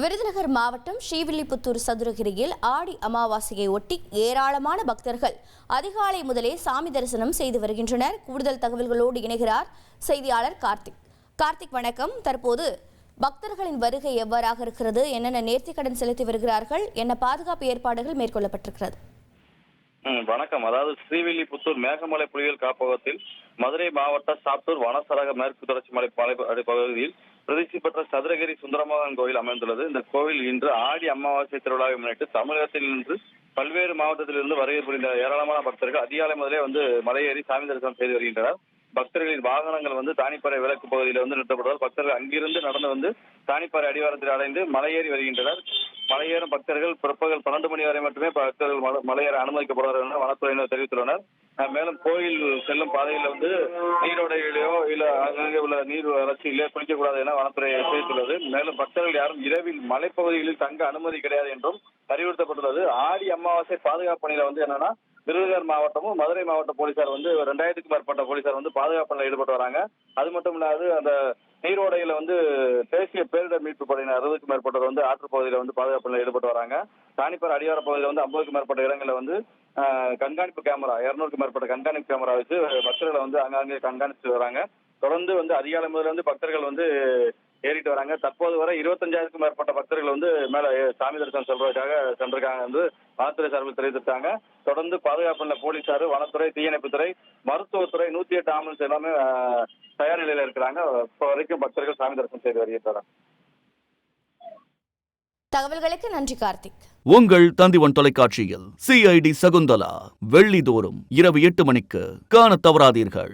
விருதுநகர் மாவட்டம் ஸ்ரீவில்லிபுத்தூர் சதுரகிரியில் ஆடி அமாவாசையை ஒட்டி ஏராளமான பக்தர்கள் அதிகாலை முதலே சாமி தரிசனம் செய்து வருகின்றனர். கூடுதல் தகவல்களோடு இணைகிறார் செய்தியாளர் கார்த்திக். கார்த்திக் வணக்கம். தற்போது பக்தர்களின் வருகை எவ்வாறாக இருக்கிறது? என்னென்ன நேர்த்திக்கடன் செலுத்தி வருகிறார்கள்? என்ன பாதுகாப்பு ஏற்பாடுகள் மேற்கொள்ளப்பட்டிருக்கிறது? வணக்கம். அதாவது ஸ்ரீவில்லிபுத்தூர் மேகமலை புலிகள் காப்பகத்தில் மதுரை மாவட்ட சாத்தூர் வனசரக மேற்கு தொடர்ச்சி மலை பகுதியில் பிரதிஷ்டி பெற்ற சதுரகிரி சுந்தரமோகன் கோயில் அமைந்துள்ளது. இந்த கோவில் இன்று ஆடி அமாவாசை திருவிழாவை முன்னிட்டு தமிழகத்தில் இன்று பல்வேறு மாவட்டத்திலிருந்து வருகை புரிந்த ஏராளமான பக்தர்கள் அதிகாலை முதலே வந்து மலையேறி சாமி தரிசனம் செய்து வருகின்றனர். பக்தர்களின் வாகனங்கள் வந்து தானிப்பாறை விளக்கு பகுதியில் வந்து நிறுத்தப்படுவதால் பக்தர்கள் அங்கிருந்து நடந்து வந்து தானிப்பாறை அடிவாரத்தில் அடைந்து மலையேறி வருகின்றனர். மலையேறும் பக்தர்கள் பிற்பகல் பன்னெண்டு மணி வரை மட்டுமே பக்தர்கள் மல- மலையேற அனுமதிக்கப்படுவார்கள் என வனத்துறையினர் தெரிவித்துள்ளனர். மேலும் கோயில் செல்லும் பாதையில் வந்து நீரோடைகளிலோ இல்ல அங்கங்கே உள்ள நீர் வறட்சியிலே குளிக்கக்கூடாது என வனத்துறை எச்சரித்துள்ளது மேலும் பக்தர்கள் யாரும் இரவில் மலைப்பகுதிகளில் தங்க அனுமதி கிடையாது என்றும் அறிவுறுத்தப்பட்டுள்ளது. ஆடி அமாவாசை பாதுகாப்பு பணியில வந்து என்னன்னா விருதுநகர் மாவட்டமும் மதுரை மாவட்ட போலீசார் வந்து ரெண்டாயிரத்துக்கும் மேற்பட்ட போலீசார் வந்து பாதுகாப்பு ஈடுபட்டு வராங்க. அது மட்டும் இல்லாது அந்த நீரோடையில வந்து தேசிய பேரிடர் மீட்பு படையினர் அறுபதுக்கும் மேற்பட்டவர் வந்து ஆற்று பகுதியில வந்து பாதுகாப்பு ஈடுபட்டு வராங்க. காணிப்பார் அடிவார பகுதியில் வந்து ஐம்பதுக்கும் மேற்பட்ட இடங்களில் வந்து கண்காணிப்பு கேமரா இருநூறுக்கும் மேற்பட்ட கண்காணிப்பு கேமரா வச்சு பக்தர்களை வந்து அங்காங்கே கண்காணிச்சு வராங்க. தொடர்ந்து வந்து அதிகாலை முதல்ல வந்து பக்தர்கள் வந்து ஏறிட்டு வராங்க. தற்போது வரை இருபத்தஞ்சாயிரத்துக்கும் மேற்பட்ட பக்தர்கள் வந்து மேல சாமி தரிசனம் செல்வதற்காக சென்றிருக்காங்க வந்து வனத்துறை சார்பில் தெரிவித்திருக்காங்க. தொடர்ந்து பாதுகாப்புள்ள போலீசார் வனத்துறை தீயணைப்புத்துறை மருத்துவத்துறை நூத்தி எட்டு ஆம்புலன்ஸ் எல்லாமே தயார் நிலையில இருக்கிறாங்க. இப்போ வரைக்கும் பக்தர்கள் சாமி தரிசனம் செய்து வருகின்றனர். தகவல்களுக்கு நன்றி கார்த்திக். உங்கள் தந்திவன் தொலைக்காட்சியில் சிஐடி சகுந்தலா வெள்ளிதோறும் இரவு எட்டு மணிக்கு காணத் தவறாதீர்கள்.